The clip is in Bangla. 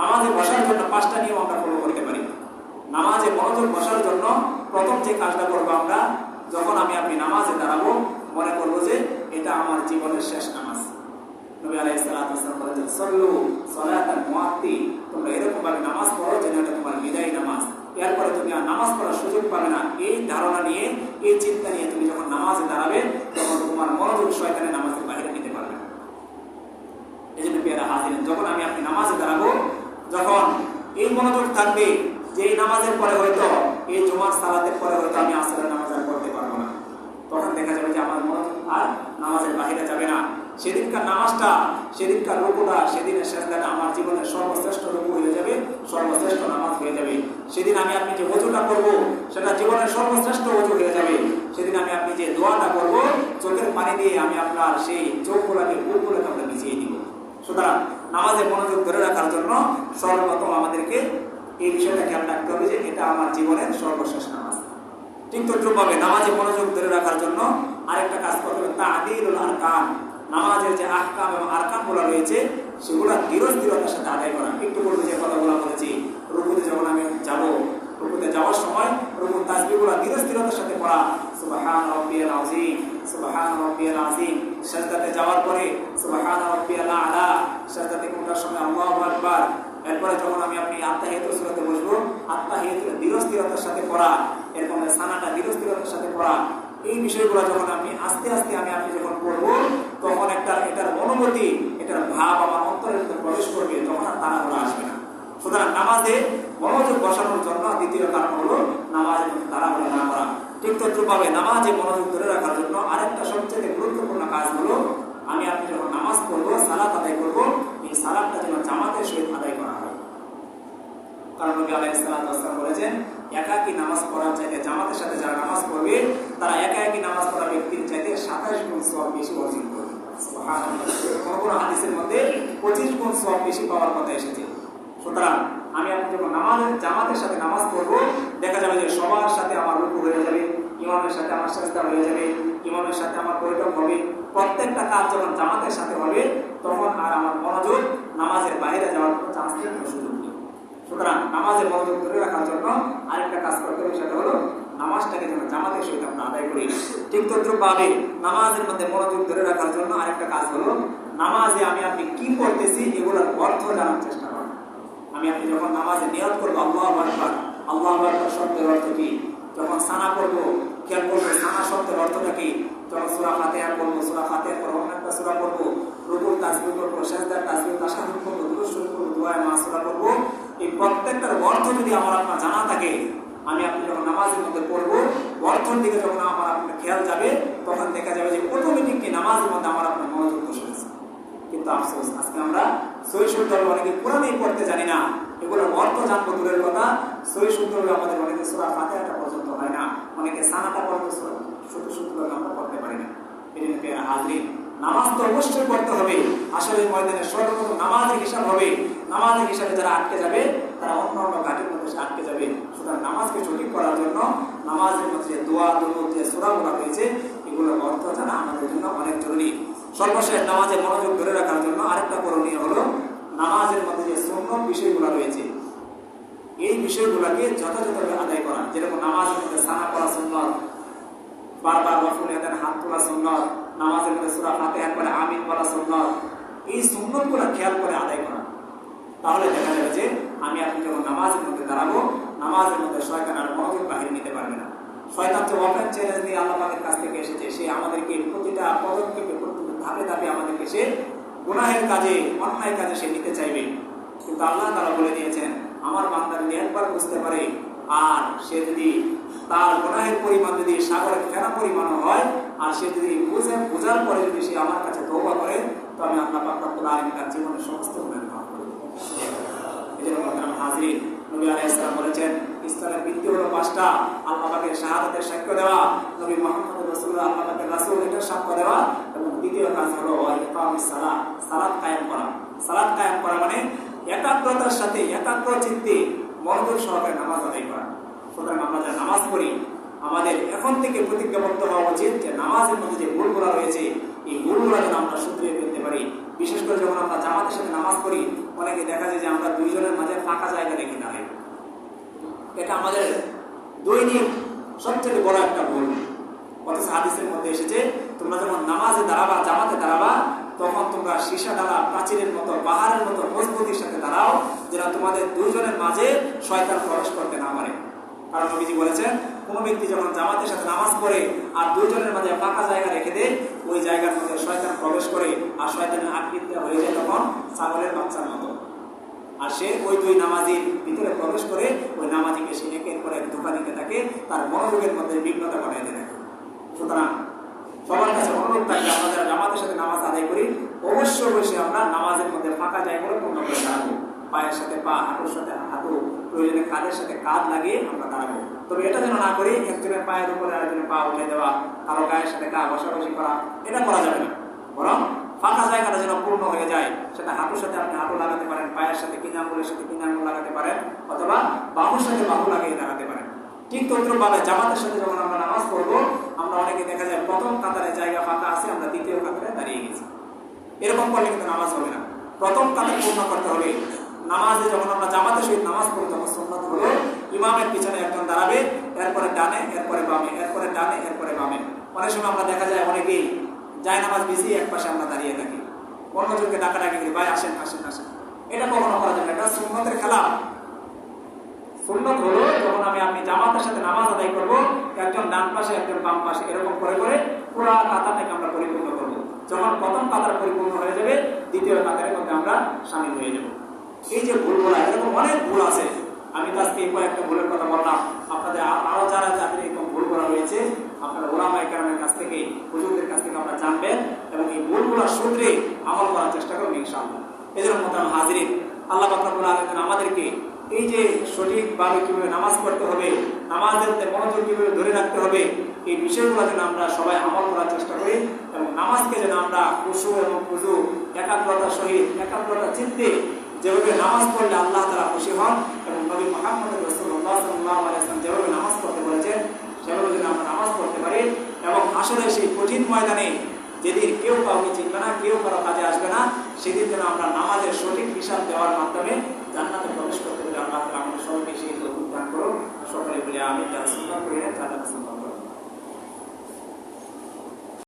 নামাজে বসার জন্য পাঁচটা নিয়ম আমরা ফলো করতে পারি। নামাজে মনোযোগ বসার জন্য প্রথম যে কাজটা করব আমরা, যখন আমি আপনি নামাজে দাঁড়াবো, মনে করব যে এটা আমার জীবনের শেষ নামাজ। নবী আলাইহিসসালাম বলেছেন মুআত্তি তোমরা এরকম ভাবে নামাজ পড়ো যেন এটা তোমার বিদায়ী নামাজ এরপরে তুমি আর নামাজ পড়ার সুযোগ পাবে না এই ধারণা নিয়ে এই চিন্তা নিয়ে তুমি যখন নামাজে দাঁড়াবে তখন তোমার মনোযোগ শয়তানের নামাজের বাইরে নিতে পারবে না এই জন্য পেয়ারা হাজির যখন আমি আপনি নামাজে দাঁড়াবো যখন এই মনোযোগ থাকবে যে এই নামাজের পরে হয়তো, এই জুমার সালাতের পরে হয়তো আমি আসরের নামাজ আর পড়তে পারব না। তখন দেখা যাবে যে আমার মনোযোগ আর নামাজের বাহিরে যাবে না। সেদিনকার নামাজটা, সেদিনকার রুকুটা, সেদিনের শেষদাটা আমার জীবনের সর্বশ্রেষ্ঠ রুকু হয়ে যাবে, সর্বশ্রেষ্ঠ নামাজ হয়ে যাবে। সেদিন আমি আপনি যে অজুটা করব, সেটা জীবনের সর্বশ্রেষ্ঠ অজু হয়ে যাবে। সেদিন আমি আপনি যে দোয়াটা করব, চোখের পানি দিয়ে আমি আপনার সেই চোখগুলোকে, বুকগুলোকে আমরা ভিজিয়ে সুতরাং নামাজের মনোযোগ ধরে রাখার জন্য সর্বপ্রথম আমাদেরকে এই বিষয়টা খেয়াল রাখতে হবে যে এটা আমার জীবনের সর্বশেষ নামাজ। ঠিক তদ্রুপভাবে নামাজে মনোযোগ ধরে রাখার জন্য আরেকটা কাজ করতে হবে তা আদিরুল আরকান। নামাজের যে আহকাম এবং আরকামগুলো রয়েছে, সেগুলো ধীর স্থিরতার সাথে আদায় করা। একটু পূর্বে যে কথাগুলো বলেছি, রুকুতে যখন আমি যাব, রুকুতে যাওয়ার সময় রুকুর তাসবিগুলো ধীর স্থিরতার সাথে পড়া। রাব্বিয়াল আযীম। সাজদাতে যাওয়ার পরে সুবহান রাব্বিয়াল আলা সাজদাতে কোনটার সময় আল্লাহু আকবার এরপরে যখন আমি আপনি আত্মাহিয়ত সুরাতে বসবো আত্মাহিয়ত ধীর স্থিরতার সাথে পড়া, এরকম সানাটা ধীরস্থিরতার সাথে পড়া, এই বিষয়গুলো যখন আমি আস্তে আস্তে আমি আপনি যখন পড়ব, তখন একটা এটার অনুভূতি, এটার ভাব আমার অন্তরের ভিতরে প্রবেশ করবে, তখন আর তাড়াহুড়া আসবে না। সুতরাং নামাজে মনোযোগ বসানোর জন্য দ্বিতীয় কারণ হলো নামাজে তাড়াহুড়া না করা। ঠিক তদ্রুপভাবে নামাজে মনোযোগ ধরে রাখার জন্য আরেকটা সবচেয়ে গুরুত্বপূর্ণ কাজ হলো, আমি আপনি যখন নামাজ পড়ব, সালাত আদায় করব, এই সালাদটা যেন জামাতের সহিত আদায় করা হয়। কারণ নবী আলাইহিসসালাম বলেছেন একাকী নামাজ পড়ার চাইতে জামাতের সাথে যারা নামাজ পড়বে, তারা একা একই নামাজ পড়া ব্যক্তির চাইতে সাতাশ গুণ সব বেশি অর্জন করবে। কোন কোন হাদিসের মধ্যে পঁচিশ গুণ সব বেশি পাওয়ার কথা এসেছে। সুতরাং আমি আপনি যখন নামাজের জামাতের সাথে নামাজ পড়ব, দেখা যাবে যে সবার সাথে আমার রুকু হয়ে যাবে, ইমামের সাথে আমার সাজদা হয়ে যাবে, ইমামের সাথে আমার বৈঠক হবে, প্রত্যেকটা কাজ যখন জামাতের সাথে হবে, তখন আর আমার মনোযোগ নামাজের বাইরে যাওয়ার চান্স কোনো সুযোগ সুতরাং নামাজের মনোযোগ ধরে রাখার জন্য আরেকটা কাজ করতে হবে, সেটা হলো নামাজটাকে যেন জামাতের সহিত আমরা আদায় করি। ঠিক তদ্রুপভাবে নামাজের মধ্যে মনোযোগ ধরে রাখার জন্য আরেকটা কাজ হলো, নামাজে আমি আপনি কি পড়তেছি এগুলোর অর্থ জানার চেষ্টা করা। আমি আপনি যখন নামাজে নিয়ত করব, আল্লাহ আকবার আল্লাহ আকবার শব্দের অর্থ কি? যখন সানা পড়ব, খেয়াল করব সানা শব্দের অর্থটা কি? যখন সুরা ফাতেহা পড়ব, সুরা ফাতেহা পড়ব অন্য একটা সুরা পড়ব, রুকুর তাসবিহ করব শেষদার তাসবিহ তাসাহুদ করব দুরুদ শরীফ করব দোয়ায় মাসুরা করব এই প্রত্যেকটার অর্থ যদি আমার আপনার জানা থাকে, আমি আপনি যখন নামাজের মধ্যে পড়ব অর্থের দিকে যখন আমার আপনার খেয়াল যাবে, তখন দেখা যাবে যে অটোমেটিক নামাজের মধ্যে আমার আপনার মনোযোগ বসে গেছে। কিন্তু আফসোস, আজকে আমরা শুদ্ধ অনেকে কোরআনই পড়তে জানি না। এগুলোর অর্থ জানব দূরের কথা শুদ্ধ আমাদের অনেকে সুরা ফাতেহাটা পর্যন্ত হয় না। অনেকে সানাটা পর্যন্ত শুধু শুদ্ধভাবে আমরা পড়তে পারি না। হাজরিন, নামাজ তো অবশ্যই পড়তে হবে। আসলে ময়দানে সর্বপ্রথম নামাজের হিসাব হবে। নামাজের হিসাবে যারা আটকে যাবে, তারা অন্য অন্য ঘাটের মধ্যে আটকে যাবে। সুতরাং নামাজকে সঠিক করার জন্য নামাজের মধ্যে দোয়া দুর্গ যে সুরাগুলা হয়েছে এগুলোর অর্থ জানা আমাদের জন্য অনেক জরুরি। সর্বশেষ নামাজে মনোযোগ ধরে রাখার জন্য আরেকটা করণীয় হলো নামাজের মধ্যে যে সুন্নত বিষয়গুলো রয়েছে, এই বিষয়গুলোকে যথাযথভাবে আদায় করা। যেরকম নামাজের মধ্যে সানা করা সুন্নত, বারবার রফুল এদের হাত তোলা সুন্নত, নামাজের মধ্যে সুরা ফাতেহা করে আমিন বলা সুন্নত, এই সুন্নতগুলো খেয়াল করে আদায় করা। তাহলে দেখা যাবে যে আমি আপনি যখন নামাজের মধ্যে দাঁড়াবো, নামাজের মধ্যে শয়তান আর মনোযোগ বাহিরে নিতে পারবে না। শয়তান যে ওপেন চ্যালেঞ্জ দিয়ে আল্লাহের কাছ থেকে এসেছে, সে আমাদেরকে প্রতিটা পদক্ষেপে, প্রতিটা ধাপে ধাপে আমাদেরকে সে গুনাহের কাজে, অন্যায় কাজে সে নিতে চাইবে। কিন্তু আল্লাহ তারা বলে দিয়েছেন, আমার বান্দা যদি একবার বুঝতে পারে আর সে যদি তার গুনাহের পরিমাণ যদি সাগরের ফেনা পরিমাণও হয়, আর সে যদি বুঝে, বোঝার পরে যদি সে আমার কাছে তৌবা করে, তো আমি আল্লাহ আলম তার জীবনের সমস্ত গুণের মাফ করে দেবো এই জন্য বলতাম হাজির নবী আলাইসালাম বলেছেন, ইসলামের ভিত্তি হলো পাঁচটা। আল্লাহ শাহাদাতের সাক্ষ্য দেওয়া, নবী মোহাম্মদ রসুল্লাহ আল্লাহ রাসুল এটার সাক্ষ্য দেওয়া, এবং দ্বিতীয় কাজ হলো সালাদ সালাদ কায়েম করা। সালাদ কায়েম করা মানে চিত্তে মনোযোগ সহকারে নামাজ আদায় করা। নামাজ পড়ি, আমাদের এখন থেকে প্রতিজ্ঞাবদ্ধ হওয়া উচিত যে নামাজের মধ্যে যে ভুলগুলো রয়েছে, এই ভুলগুলো যেন আমরা শুধরিয়ে ফেলতে পারি। বিশেষ করে যখন আমরা জামাতের সাথে নামাজ পড়ি অনেকে দেখা যায় যে আমরা দুইজনের মাঝে ফাঁকা জায়গা রেখে দাঁড়াই এটা আমাদের দৈনিক সবচেয়ে বড় একটা ভুল। অথচ হাদিসের মধ্যে এসেছে, তোমরা যখন নামাজে দাঁড়াবা, জামাতে দাঁড়াবা, তখন তোমরা সীসা ডালা প্রাচীরের মতো, পাহাড়ের মতো মজবুতির সাথে দাঁড়াও যেন তোমাদের দুজনের মাঝে শয়তান প্রবেশ করতে না পারে। কারণ নবীজি বলেছেন, কোন ব্যক্তি যখন জামাতের সাথে নামাজ পড়ে আর দুইজনের মাঝে ফাঁকা জায়গা রেখে দেয়, ওই জায়গার মধ্যে শয়তান প্রবেশ করে আর শয়তানের আকৃতি হয়ে যায় তখন ছাগলের বাচ্চার মতো। আর সে ওই দুই নামাজির ভিতরে প্রবেশ করে ওই নামাজিকে সে একের পর এক দিতে থাকে, তার মনোযোগের মধ্যে বিঘ্নতা ঘটাইতে থাকে। সুতরাং সবার কাছে অনুরোধ থাকে আমরা যারা জামাতের সাথে নামাজ আদায় করি, অবশ্যই অবশ্যই আমরা নামাজের মধ্যে ফাঁকা জায়গাগুলো পূর্ণ করে দাঁড়াবো। পায়ের সাথে পা, হাঁটুর সাথে হাঁটু, প্রয়োজনে কাঁধের সাথে কাঁধ লাগিয়ে আমরা দাঁড়াবো। তবে এটা যেন না করি, একজনের পায়ের উপরে আরেকজনের পা উঠে দেওয়া কারও গায়ের সাথে গা বসাবসি করা, এটা করা যাবে না। বরং ফাঁকা জায়গাটা যেন পূর্ণ হয়ে যায়, সেটা হাঁটুর সাথে আপনি হাঁটু লাগাতে পারেন, পায়ের সাথে কিনা আঙুলের সাথে কিনা আঙুল লাগাতে পারেন, অথবা বাহুর সাথে বাহু লাগিয়ে দাঁড়াতে পারেন। ঠিক তদ্রুপভাবে জামাতের সাথে যখন আমরা নামাজ পড়ব, আমরা অনেকে দেখা যায় প্রথম কাতারে জায়গা ফাঁকা আছে, আমরা দ্বিতীয় কাতারে দাঁড়িয়ে গেছি। এরকম করলে কিন্তু নামাজ হবে না। প্রথম কাতার পূর্ণ করতে হবে। নামাজে যখন আমরা জামাতের সহিত নামাজ পড়ি তখন সুন্নত হলো ইমামের পিছনে একজন দাঁড়াবে, এরপরে ডানে, এরপরে বামে, এরপরে ডানে, এরপরে বামে। অনেক সময় আমরা দেখা যায় অনেকেই যায় নামাজ বেশি এক পাশে আমরা দাঁড়িয়ে থাকি। অন্যজনকে ডাকা ডাকি করি, ভাই, আসেন আসেন আসেন। এটা কখনো করা যাবে এটা সুন্নতের খেলা সুন্নত হলো যখন আমি আপনি জামাতের সাথে নামাজ আদায় করব, একজন ডান পাশে, একজন বাম পাশে, এরকম করে করে পুরো কাতারটাকে আমরা পরিপূর্ণ করব। যখন প্রথম কাতার পরিপূর্ণ হয়ে যাবে, দ্বিতীয় কাতারের মধ্যে আমরা সামিল হয়ে যাব। এই যে ভুলগুলো, এরকম অনেক ভুল আছে। আমি তো আজকে কয়েকটা ভুলের কথা বললাম। আপনাদের আরও যারা যাদের এরকম ভুল করা হয়েছে আপনারা ওলামাই কারামের কাছ থেকে, হুজুরদের কাছ থেকে আমরা জানবেন এবং এই ভুলগুলো শুধরে আমল করার চেষ্টা করবেন ইনশাআল্লাহ। এদের মতো হাজিরিন, আল্লাহ বাকরাবুল আলমিন আমাদেরকে এই যে সঠিকভাবে কীভাবে নামাজ পড়তে হবে, নামাজের মনোযোগ কীভাবে ধরে রাখতে হবে, এই বিষয়গুলো যেন আমরা সবাই আমল করার চেষ্টা করি এবং নামাজকে যেন আমরা খুশু এবং খুজু, একাগ্রতা সহিত, একাগ্রতা চিত্তে যেভাবে নামাজ পড়লে আল্লাহ তারা খুশি হন এবং নবী মোহাম্মদ রসুল্লাহ সাল্লাহ আলাইসলাম যেভাবে নামাজ সেভাবে যেন আমরা নামাজ পড়তে পারি এবং আসলে সেই কঠিন ময়দানে যেদিন কেউ কাউকে চিনবে না, কেউ কারও কাজে আসবে না, সেদিন যেন আমরা নামাজের সঠিক হিসাব দেওয়ার মাধ্যমে জান্নাতে প্রবেশ করতে পারি। আল্লাহ তাআলা আমাদের সবাইকে সেই দান করুন সকলে বলে আমি যারা সুন্দর করি তারা করুন